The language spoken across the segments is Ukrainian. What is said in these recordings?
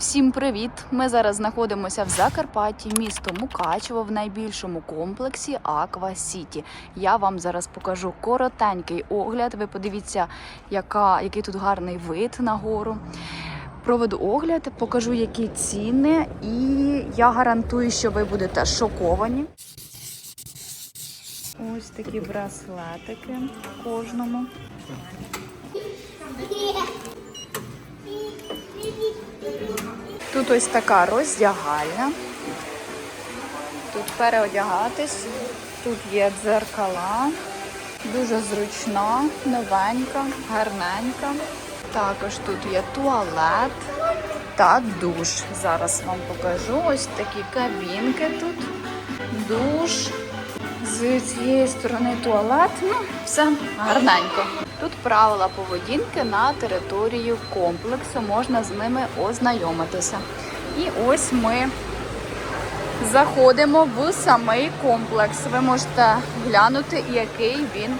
Всім привіт! Ми зараз знаходимося в Закарпатті, місто Мукачево, в найбільшому комплексі Аква Сіті. Я вам зараз покажу коротенький огляд. Ви подивіться, яка, який тут гарний вид на гору. Проведу огляд, покажу, які ціни, і я гарантую, що ви будете шоковані. Ось такі браслетики кожному. Тут ось така роздягальня. Тут переодягатись, тут є дзеркала, дуже зручна, новенька, гарненька. Також тут є туалет та душ. Зараз вам покажу ось такі кабінки тут. Душ. З цієї сторони туалет. Ну, все гарненько. Тут правила поведінки на території комплексу, можна з ними ознайомитися. І ось ми заходимо в самий комплекс. Ви можете глянути, який він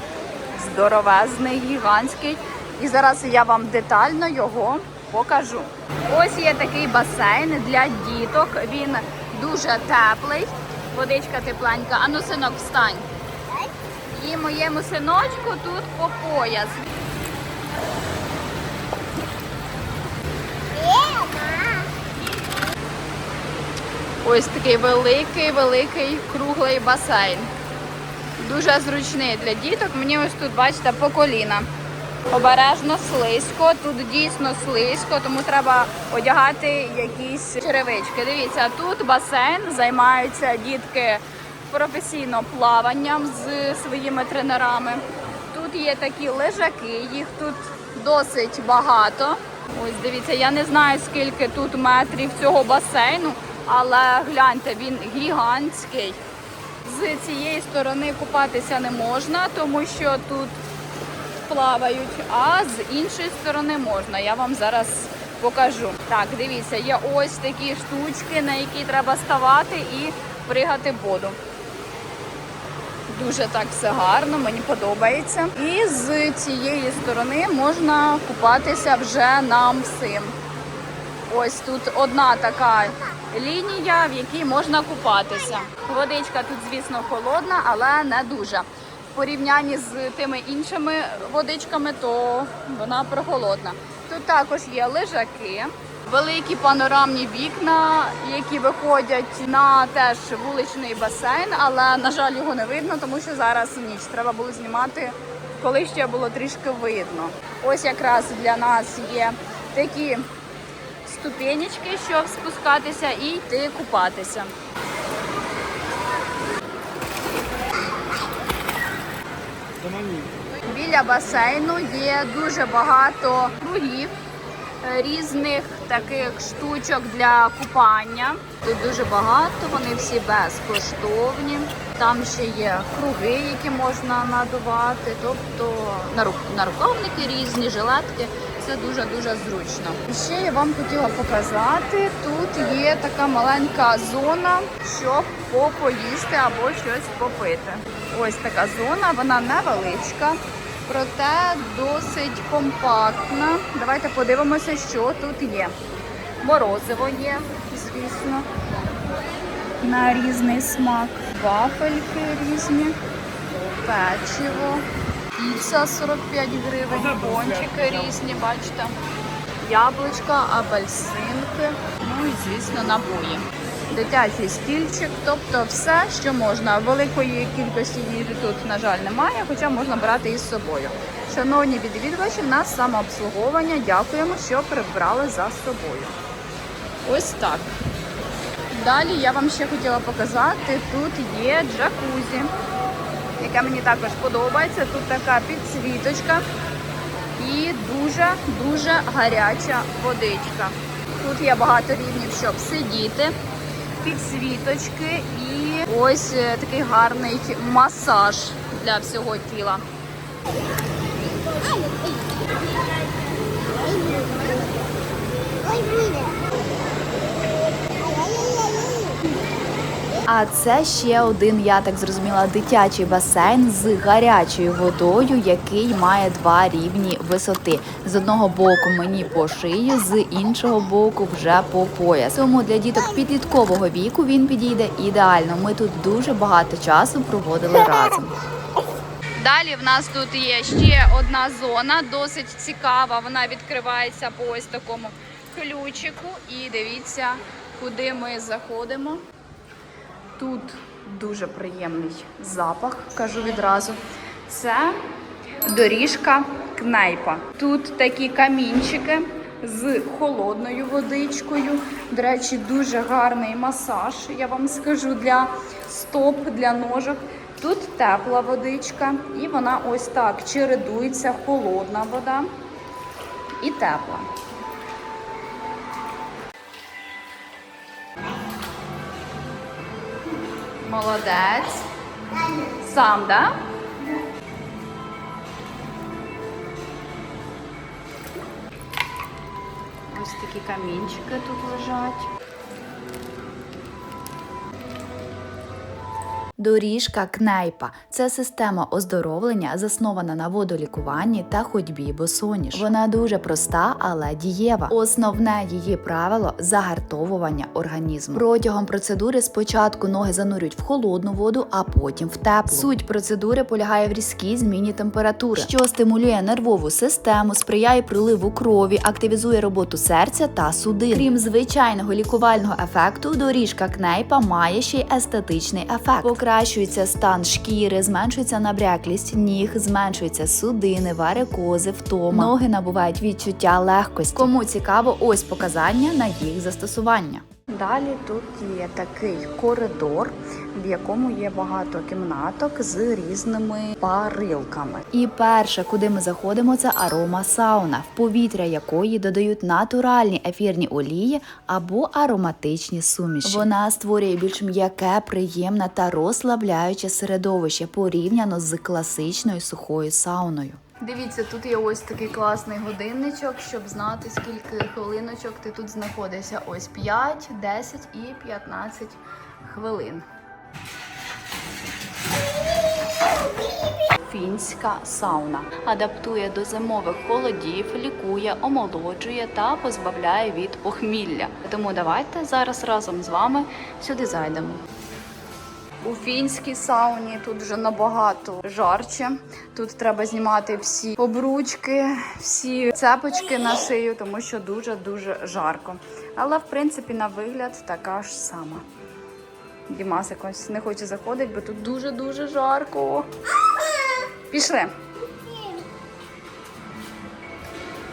здоровезний, гігантський. І зараз я вам детально його покажу. Ось є такий басейн для діток. Він дуже теплий, водичка тепленька. Ану, синок, встань. І моєму синочку тут по пояс. Ось такий великий, великий круглий басейн. Дуже зручний для діток. Мені ось тут, бачите, по коліна. Обережно слизько, тут дійсно слизько, тому треба одягати якісь черевички. Дивіться, тут басейн займаються дітки професійно плаванням з своїми тренерами. Тут є такі лежаки, їх тут досить багато. Ось дивіться, я не знаю скільки тут метрів цього басейну, але гляньте, він гігантський. З цієї сторони купатися не можна, тому що тут плавають, а з іншої сторони можна. Я вам зараз покажу. Так, дивіться, є ось такі штучки, на які треба ставати і пригати воду. Дуже так все гарно, мені подобається. І з цієї сторони можна купатися вже нам всім. Ось тут одна така лінія, в якій можна купатися. Водичка тут, звісно, холодна, але не дуже. В порівнянні з тими іншими водичками, то вона прохолодна. Тут також є лежаки, великі панорамні вікна, які виходять на теж вуличний басейн, але на жаль його не видно, тому що зараз ніч. Треба було знімати, коли ще було трішки видно. Ось якраз для нас є такі ступенечки, щоб спускатися і йти купатися. Біля басейну є дуже багато кругів різних таких штучок для купання. Тут дуже багато, вони всі безкоштовні. Там ще є круги, які можна надувати, тобто нарук- нарукавники різні, жилетки. Це дуже дуже зручно. І ще я вам хотіла показати. Тут є така маленька зона, щоб попоїсти або щось попити. Ось така зона, вона невеличка, проте досить компактна. Давайте подивимося, що тут є. Морозиво є, звісно, на різний смак. Вафельки різні, печиво. Піца 45 гривень, пончики різні, бачите. Яблучка, апельсинки, ну і, звісно, набої. Дитячий стільчик, тобто все, що можна. Великої кількості їжі тут, на жаль, немає, хоча можна брати із собою. Шановні відвідувачі, в нас самообслуговування. Дякуємо, що прибрали за собою. Ось так. Далі я вам ще хотіла показати, тут є джакузі яке мені також подобається. Тут така підсвіточка і дуже-дуже гаряча водичка. Тут є багато рівнів, щоб сидіти, підсвіточки і ось е, такий гарний масаж для всього тіла. А це ще один, я так зрозуміла, дитячий басейн з гарячою водою, який має два рівні висоти. З одного боку мені по шию, з іншого боку вже по пояс. Тому для діток підліткового віку він підійде ідеально. Ми тут дуже багато часу проводили разом. Далі в нас тут є ще одна зона, досить цікава. Вона відкривається по ось такому ключику. І дивіться, куди ми заходимо. Тут дуже приємний запах, кажу відразу. Це доріжка кнайпа. Тут такі камінчики з холодною водичкою. До речі, дуже гарний масаж, я вам скажу, для стоп, для ножок. Тут тепла водичка, і вона ось так чередується, холодна вода і тепла. Молодець. Сам, да? Ось такі камінчики тут лежать. Доріжка Кнайпа це система оздоровлення, заснована на водолікуванні та ходьбі босоніж. Вона дуже проста, але дієва. Основне її правило загартовування організму. Протягом процедури спочатку ноги занурюють в холодну воду, а потім в теплу. Суть процедури полягає в різкій зміні температури, що стимулює нервову систему, сприяє приливу крові, активізує роботу серця та судин. Крім звичайного лікувального ефекту, доріжка Кнейпа має ще й естетичний ефект. Покращується стан шкіри, зменшується набряклість ніг, зменшуються судини, варикози, втома. Ноги набувають відчуття легкості. Кому цікаво, ось показання на їх застосування. Далі тут є такий коридор, в якому є багато кімнаток з різними парилками. І перше, куди ми заходимо, це арома сауна, в повітря якої додають натуральні ефірні олії або ароматичні суміші. Вона створює більш м'яке, приємне та розслабляюче середовище порівняно з класичною сухою сауною. Дивіться, тут є ось такий класний годинничок, щоб знати, скільки хвилиночок ти тут знаходишся. Ось 5, 10 і 15 хвилин. Фінська сауна адаптує до зимових холодів, лікує, омолоджує та позбавляє від похмілля. Тому давайте зараз разом з вами сюди зайдемо. У фінській сауні тут вже набагато жарче. Тут треба знімати всі обручки, всі цепочки на шию, тому що дуже-дуже жарко. Але в принципі на вигляд така ж сама. Дімас якось не хоче заходити, бо тут дуже-дуже жарко. Пішли.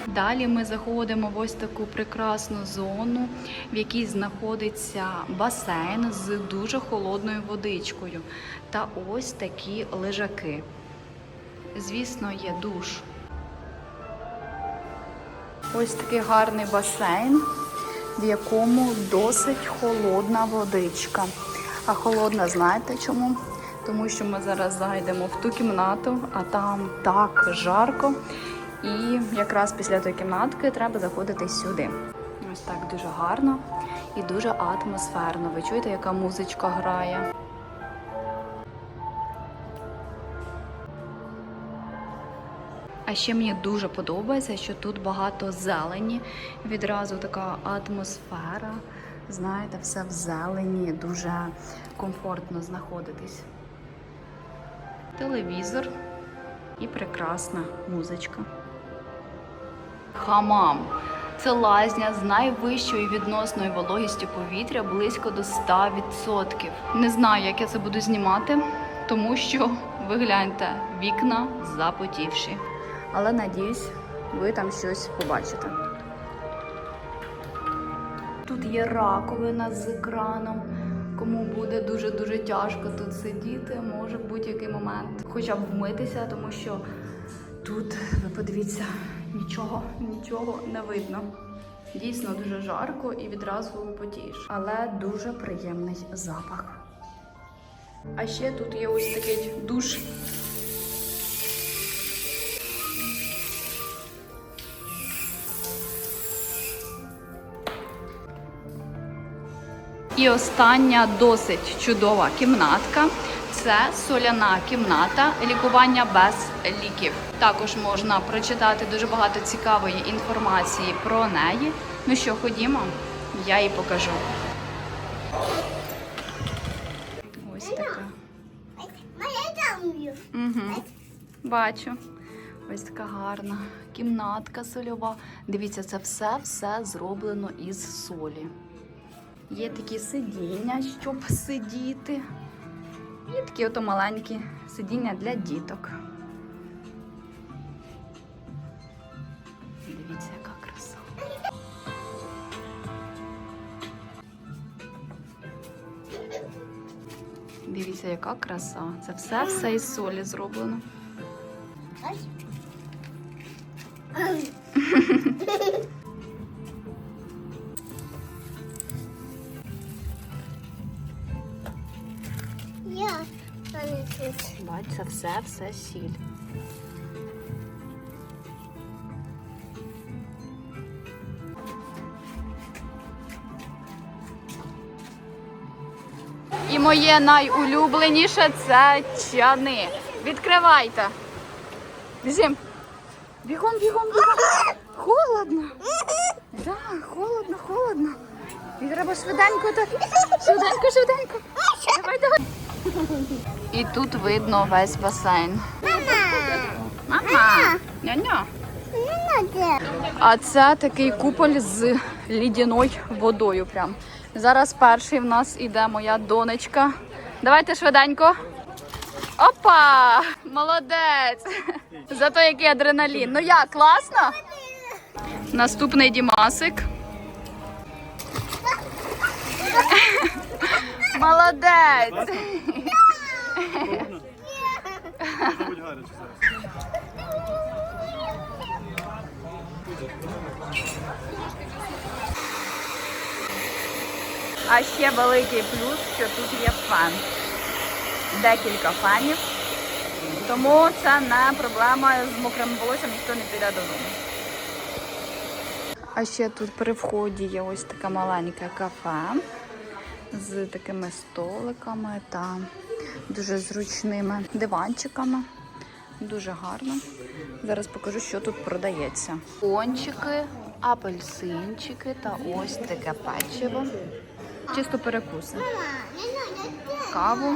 Далі ми заходимо в ось таку прекрасну зону, в якій знаходиться басейн з дуже холодною водичкою. Та ось такі лежаки. Звісно, є душ. Ось такий гарний басейн, в якому досить холодна водичка. А холодна, знаєте чому? Тому що ми зараз зайдемо в ту кімнату, а там так жарко. І якраз після тої кімнатки треба заходити сюди. Ось так дуже гарно і дуже атмосферно. Ви чуєте, яка музичка грає? А ще мені дуже подобається, що тут багато зелені, відразу така атмосфера. Знаєте, все в зелені, дуже комфортно знаходитись. Телевізор і прекрасна музичка. Хамам. Це лазня з найвищою відносною вологістю повітря близько до 100%. Не знаю, як я це буду знімати, тому що ви гляньте, вікна запотівші. Але надіюсь, ви там щось побачите. Тут є раковина з екраном. Кому буде дуже-дуже тяжко тут сидіти, може в будь-який момент хоча б вмитися, тому що тут, ви подивіться, нічого, нічого не видно. Дійсно дуже жарко і відразу потієш, але дуже приємний запах. А ще тут є ось такий душ. І остання досить чудова кімнатка. Це соляна кімната лікування без ліків. Також можна прочитати дуже багато цікавої інформації про неї. Ну що, ходімо, я їй покажу. Ось така. Угу. Бачу. Ось така гарна кімнатка сольова. Дивіться, це все все зроблено із солі. Є такі сидіння, щоб сидіти. І такі ото маленькі сидіння для діток. Дивіться, яка краса. Дивіться, яка краса. Це все все із солі зроблено. Тут. Це все, все сіль. І моє найулюбленіше це чани. Відкривайте. Біжим. Бігом, бігом, бігом. Холодно. Так, холодно, холодно. І треба швиденько так. Швиденько, швиденько. І тут видно весь басейн. Мама! Ня-ня. А це такий куполь з лідяною водою. Прям. Зараз перший в нас іде моя донечка. Давайте швиденько. Опа! Молодець! Зато який адреналін. Ну як, класно? Наступний Дімасик. Молодець! А ще великий плюс, що тут є фен. Декілька фенів. Тому це не проблема з мокрим волоссям, ніхто не піде додому. А ще тут при вході є ось таке маленьке кафе з такими столиками та дуже зручними диванчиками. Дуже гарно. Зараз покажу, що тут продається. Пончики, апельсинчики та ось таке печиво. Чисто перекуси. Каву